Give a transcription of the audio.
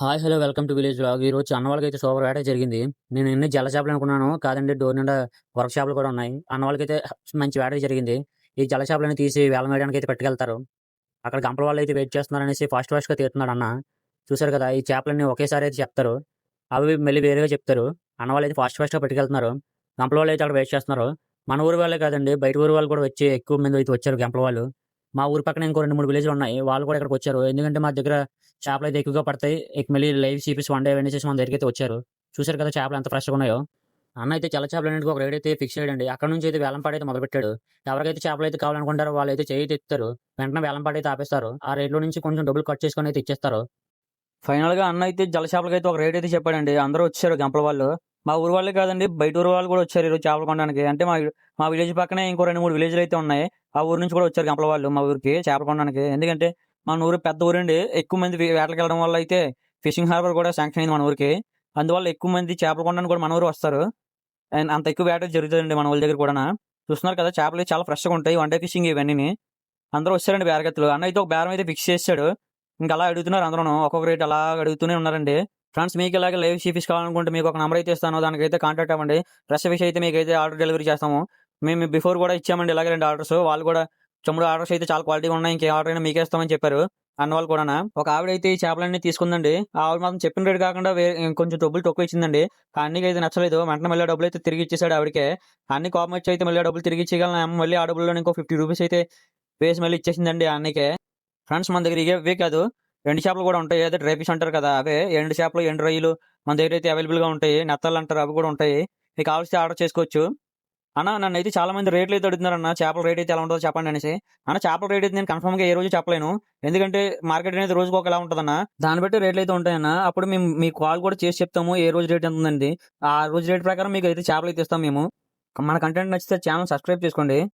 Hi hello welcome to village blog ఈ రోజు అయితే సూపర్ వేట జరిగింది. నేను ఎన్ని జల చేపలు అనుకున్నాను కాదండి డోర్ నిండా వర్క్ చేపలు కూడా ఉన్నాయి. అన్నవాళ్ళకైతే మంచి వేట జరిగింది. ఈ జల చేపలను తీసి వేలమేయడానికి అయితే పట్టుకెళ్తారు. అక్కడ గంపల వాళ్ళు అయితే వెయిట్ చేస్తున్నారు అనేసి ఫాస్ట్ ఫాస్ట్గా తీరుతున్నాడు అన్న. చూసారు కదా ఈ చేపలన్నీ ఒకేసారి అయితే చెప్తారు. అవి మళ్ళీ వేరేగా చెప్తారు. అన్నవాళ్ళు అయితే ఫాస్ట్ ఫాస్ట్గా పట్టుకెళ్తున్నారు. గంపల వాళ్ళు అయితే అక్కడ వెయిట్ చేస్తున్నారు. మన ఊరు వాళ్ళే కాదండి బయట ఊరు వాళ్ళు కూడా వచ్చి ఎక్కువ మంది అయితే వచ్చారు గంపల వాళ్ళు. మా ఊరి పక్కన ఇంకో రెండు మూడు విలేజ్లు ఉన్నాయి. వాళ్ళు కూడా ఇక్కడికి వచ్చారు. ఎందుకంటే మా దగ్గర చేపలు అయితే ఎక్కువగా పడతాయి. ఇక మళ్ళీ లైవ్ సీపీస్ వన్ డే వెండి చేసి మన దగ్గరికి అయితే వచ్చారు. చూసారు కదా చేపలు ఎంత ఫ్రెష్గా ఉన్నాయో. అన్న అయితే చాలా చేపలు అనేది ఒక రేట్ అయితే ఫిక్స్ చేయడండి. అక్కడ నుంచి అయితే వేలం అయితే మొదలు పెట్టాడు ఎవరికైతే చేపలు అయితే కావాలనుకుంటారో వాళ్ళు అయితే చేయి తెస్తారు వెంటనే వేలంపాట అయితే ఆపేస్తారు. ఆ రేట్లో నుంచి కొంచెం డబ్బులు కట్ చేసుకొని అయితే ఇచ్చేస్తారు. ఫైనల్గా అన్న అయితే జల చేపలకి అయితే ఒక రేట్ అయితే చెప్పాడండి. అందరూ వచ్చారు గంపల వాళ్ళు. మా ఊరు వాళ్ళే కాదండి బయట ఊరు వాళ్ళు కూడా వచ్చారు ఈరోజు చేపలు కొనడానికి. అంటే మా మా విలేజ్ పక్కనే ఇంకో రెండు మూడు విలేజ్లు అయితే ఉన్నాయి. ఆ ఊరు నుంచి కూడా వచ్చారు గంపల వాళ్ళు మా ఊరికి చేపలు కొనడానికి. ఎందుకంటే మన ఊరు పెద్ద ఊరండి ఎక్కువ మంది వే- వేటలకు వెళ్ళడం వల్ల అయితే ఫిషింగ్ హార్బర్ కూడా శాంక్షన్ అయింది మన ఊరికి. అందువల్ల ఎక్కువ మంది చేపలు కొనడానికి కూడా మన ఊరు వస్తారు. అండ్ అంత ఎక్కువ వేట జరుగుతుందండి మన ఊరి దగ్గర కూడా చూస్తున్నారు కదా చేపలు చాలా ఫ్రెష్గా ఉంటాయి వన్ డే ఫిషింగ్ ఇవన్నీ అందరూ వచ్చారండి బేరగత్తులు. అన్న అయితే ఒక బేరం అయితే ఫిక్స్ చేశాడు. ఇంకా అలా అడుగుతున్నారు అందరూ ఒక్కొక్క రేట్ అలా అడుగుతూనే ఉన్నారండి. ఫ్రెండ్స్ మీకు ఇలాగే లైవ్ ఫిష్ కావాలనుకుంటే మీకు ఒక నెంబర్ అయితే ఇస్తాను. దానికైతే కాంటాక్ట్ అవ్వండి. ఫ్రెష్ ఫిష్ అయితే మీకు అయితే ఆర్డర్ డెలివరీ చేస్తాము. మేము బిఫోర్ కూడా ఇచ్చామండి ఇలాగే రెండు ఆర్డర్స్. వాళ్ళు కూడా చముడు ఆర్డర్స్ అయితే చాలా క్వాలిటీగా ఉన్నాయి. ఇంకే ఆర్డర్ అయినా మీకే ఇస్తామని చెప్పారు. అన్న వాళ్ళు కూడా ఒక ఆవిడ అయితే ఈ చేపలన్నీ తీసుకుందండి. ఆవిడ మాత్రం చెప్పిన రేటు కాకుండా వేరే కొంచెం డబ్బులు తక్కువ ఇచ్చిందండి. అన్నికి అయితే నచ్చలేదు. వెంటనే మళ్ళీ డబ్బులు అయితే తిరిగి ఇచ్చేసాడు ఆవిడకే. అన్ని కోపం వచ్చి అయితే మళ్ళీ డబ్బులు తిరిగి ఇచ్చేయగలను. మళ్ళీ ఆ డబ్బుల్లో ఇంకో ఫిఫ్టీ రూపీస్ అయితే వేసి మళ్ళీ ఇచ్చేసిందండి అన్నకే. ఫ్రెండ్స్ మన దగ్గర ఇవే కాదు. ఎండు చేపలు కూడా ఉంటాయి. అదే డ్రై అంటారు కదా అవే ఎండు చేపలు ఎండు రొయ్యలు మన దగ్గర అయితే అవైలబుల్గా ఉంటాయి. నెత్తలు అంటారు అవి కూడా ఉంటాయి. మీకు కావాల్సి ఆర్డర్ చేసుకోవచ్చు. అన్న నన్ను అయితే చాలా మంది రేట్లు అయితే అడుగుతున్నారు అన్న చేపల రేట్ అయితే ఎలా ఉంటుందో చెప్పండి అనేసి. అన్న చేపల రేట్ అయితే నేను కన్ఫర్మ్గా ఏ రోజు చెప్పలేను. ఎందుకంటే మార్కెట్ అనేది రోజుకి ఒకలా ఉంటుందన్న దాన్ని బట్టి రేట్లు అయితే ఉంటాయన్న. అప్పుడు మేము మీ కాల్ కూడా చేసి చెప్తాము ఏ రోజు రేట్ ఎంత ఉందండి ఆ రోజు రేట్ ప్రకారం మీకు అయితే చేపలు అయితే ఇస్తాం మేము. మన కంటెంట్ నచ్చితే ఛానల్ సబ్స్క్రైబ్ చేసుకోండి.